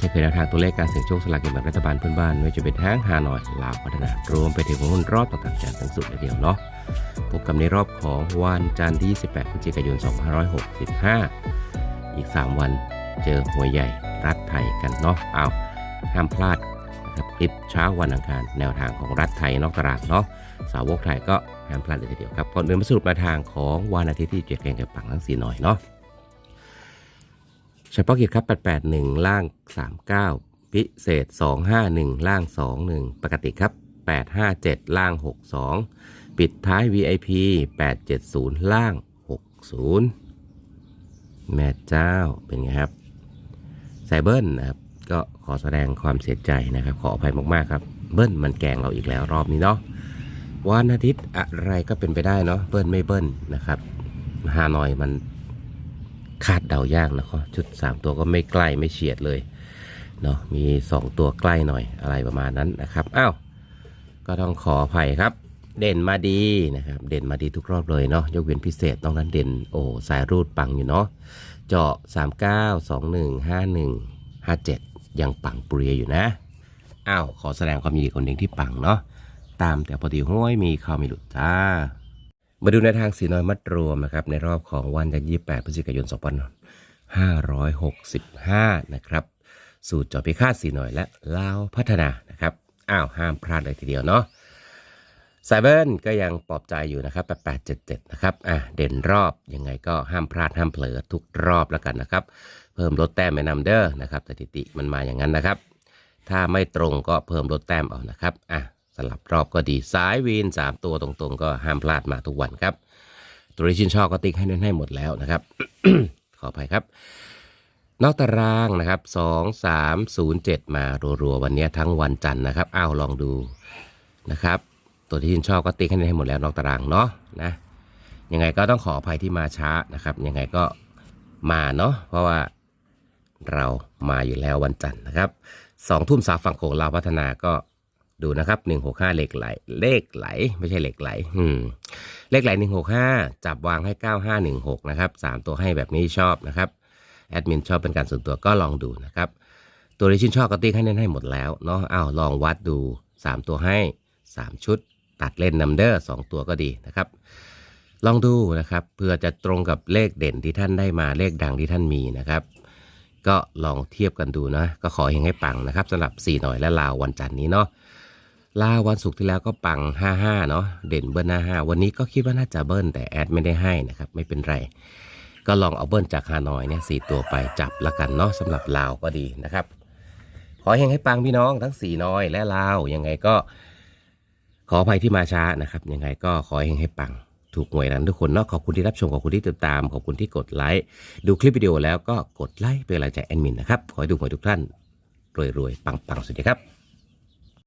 เช่นเคยแนวทางตัวเลขการเสี่ยงโชคสลากกินแบ่งรัฐบาลเพื่อนบ้านไม่ว่าจะเป็นทั้งฮานอยลาวพัฒนารวมไปถึงหุ้นรอบต่างๆจากทั้งสุดเลยเดียวเนาะพบกันในรอบของวันจันทร์ที่28พฤศจิกายน 2565 อีก 3 วันเจอหวยใหญ่รัฐไทยกันเนาะเอาห้ามพลาดนะครับคลิปเช้าวันอังคารแนวทางของรัฐไทยนอกตลาดเนาะสาวกไทยก็ห้ามพลาดเลยทีเดียวครับก่อนอื่นมาสรุปแนวทางของวันอาทิตย์ที่เจ็ดแกงกับปังทั้งสี่หน่อยเนาะ เฉพาะกิจครับ 881 ล่าง 39 พิเศษ 251 ล่าง 21 ปกติครับ 857 ล่าง 62 ปิดท้าย VIP 870 ล่าง 60 แม่เจ้าเป็นไงครับไซเบิลนะครับ ก็ขอแสดงความเสียใจนะครับ ขออภัยมาก ๆ ครับ เบิ้ลมันแกงเราอีกแล้วรอบนี้เนาะวันอาทิตย์อะไรก็เป็นไปได้เนาะเบิ้ลไม่เบิ้ลนะครับฮานอยมัน คาดเดายากนะครับชุด 3 ตัวก็ไม่ใกล้ไม่เฉียดเลยเนาะมี 2 ตัวใกล้หน่อยอะไรประมาณนั้นนะครับอ้าวก็ต้องขออภัยครับ เด่นมาดีนะครับ เด่นมาดีทุกรอบเลยเนาะยกเว้นพิเศษต้องนั้นเด่นโอ้สายรูดปังอยู่เนาะเจาะ 39 21 51 57 ยังปังเปรียอยู่นะอ้าวขอแสดงความยินดีคนหนึ่งที่ปังเนาะตามแต่พอดีห้วยมีข่าวมีหลุดจ้า มาดูในทางสีน้อยมัดรวมนะครับในรอบของวันที่28พฤศจิกายน 2565 นะครับ สูตรจอพิฆาตสีน้อยและลาวพัฒนานะครับอ้าวห้ามพลาดเลยทีเดียวเนาะไซเบิลก็ยังปลอบใจอยู่นะครับ8877 นะครับอะเด่นรอบยังไงก็ห้ามพลาดห้ามเผลอทุกรอบแล้วกันนะครับ เพิ่มลดแต้มไปนำเด้อนะครับสถิติมันมาอย่างนั้นนะครับ ถ้าไม่ตรงก็เพิ่มลดแต้มเอานะครับอะ ลับรอบก็ดีสายวีน 3 ตัวตรงๆ ก็ห้ามพลาดมาทุกวันครับ ตัวที่ชื่นชอบก็ติ๊กให้เน้นให้หมดแล้วนะครับ ขออภัยครับ นอกตารางนะครับ2 3 0 7 มารัวๆวันนี้ทั้งวันจันทร์นะครับอ้าวลองดูนะครับ ตัวที่ชื่นชอบก็ติ๊กให้เน้นให้หมดแล้วนอกตารางเนาะนะยังไงก็ต้องขออภัยที่มาช้านะครับ ยังไงก็มาเนาะเพราะว่าเรามาอยู่แล้ววันจันทร์นะครับสองทุ่มสาฝั่งโขงลาวพัฒนาก็ ดูนะครับหนึ่งหกห้าเลขไหล เลขไหล ไม่ใช่เลขไหล อืม เลขไหลหนึ่งหกห้าจับวางให้เก้าห้าหนึ่งหกนะครับสามตัวให้แบบนี้ชอบนะครับ แอดมินชอบเป็นการส่วนตัวก็ลองดูนะครับ ตัวที่ชื่นชอบก็ติ๊กให้เน้นให้หมดแล้วเนาะ อ้าว ลองวัดดู 3 ตัวให้ 3 ชุด ตัดเล่นนัมเดอร์สตัวก็ดีนะครับ ลองดูนะครับ เพื่อจะตรงกับเลขเด่นที่ท่านได้มา เลขดังที่ท่านมีนะครับก็ลองเทียบกันดูนะ ก็ขอเฮงให้ปังนะครับสำหรับ 4 หน่อยและลาววันจันทร์นี้เนาะ ลาวันศุกร์ที่แล้วก็ปัง 55 เนาะเด่นเบิ้ล55 วันนี้ก็คิดว่าน่าจะเบิ้ลแต่แอดไม่ได้ให้นะครับ ไม่เป็นไร ก็ลองเอาเบิ้ลจากฮานอยเนี่ยสตัวไปจับละกันเนาะสำหรับลาวก็ดีนะครับ ขอเฮงให้ปังพี่น้องทั้งสี่น้อยและลาวยังไงก็ ขออภัยที่มาช้านะครับ ยังไงก็ขอเฮงให้ปังถูกหวยกันทุกคนเนาะขอบคุณที่รับชมขอบคุณที่ติดตามขอบคุณที่กดไลค์ดูคลิปวิดีโอแล้วก็กดไลค์เป็นกำลังใจแอดมินนะครับขอให้ดูหวยทุกท่านรวยๆปังๆสวัสดีครับ